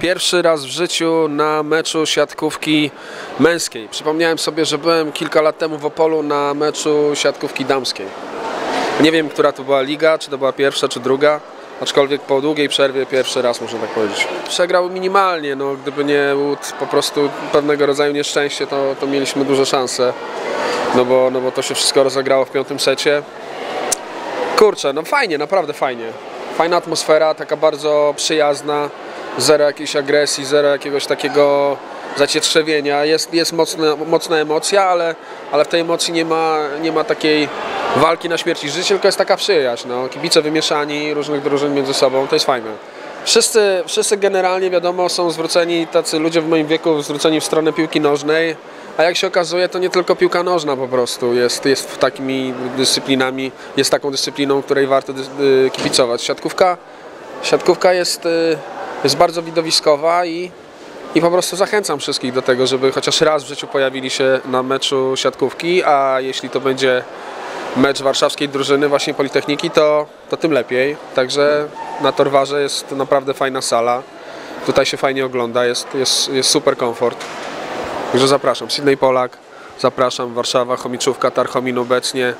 Pierwszy raz w życiu na meczu siatkówki męskiej. Przypomniałem sobie, że byłem kilka lat temu w Opolu na meczu siatkówki damskiej. Nie wiem, która to była liga, czy to była pierwsza, czy druga. Aczkolwiek po długiej przerwie pierwszy raz, można tak powiedzieć. Przegrał minimalnie, no gdyby nie łód po prostu pewnego rodzaju nieszczęście, to, to mieliśmy duże szanse. No bo, no bo to się wszystko rozegrało w piątym secie. Kurczę, no fajnie, naprawdę fajnie. Fajna atmosfera, taka bardzo przyjazna, zero jakiejś agresji, zero jakiegoś takiego zacietrzewienia. Jest, jest mocna, mocna emocja, ale, ale w tej emocji nie ma, nie ma takiej walki na śmierć i życie, tylko jest taka przyjaźń. No. Kibice wymieszani różnych drużyn między sobą, to jest fajne. Wszyscy, wszyscy generalnie wiadomo są zwróceni, tacy ludzie w moim wieku zwróceni w stronę piłki nożnej, a jak się okazuje to nie tylko piłka nożna po prostu jest, jest takimi dyscyplinami, jest taką dyscypliną, której warto y, kibicować. Siatkówka, siatkówka jest, y, jest bardzo widowiskowa i, i po prostu zachęcam wszystkich do tego, żeby chociaż raz w życiu pojawili się na meczu siatkówki, a jeśli to będzie mecz warszawskiej drużyny właśnie Politechniki, to, to tym lepiej. Także na Torwarze jest naprawdę fajna sala. Tutaj się fajnie ogląda, jest, jest, jest super komfort. Także zapraszam. Sydney Polak, zapraszam. Warszawa, Chomiczówka, Tarchomin obecnie.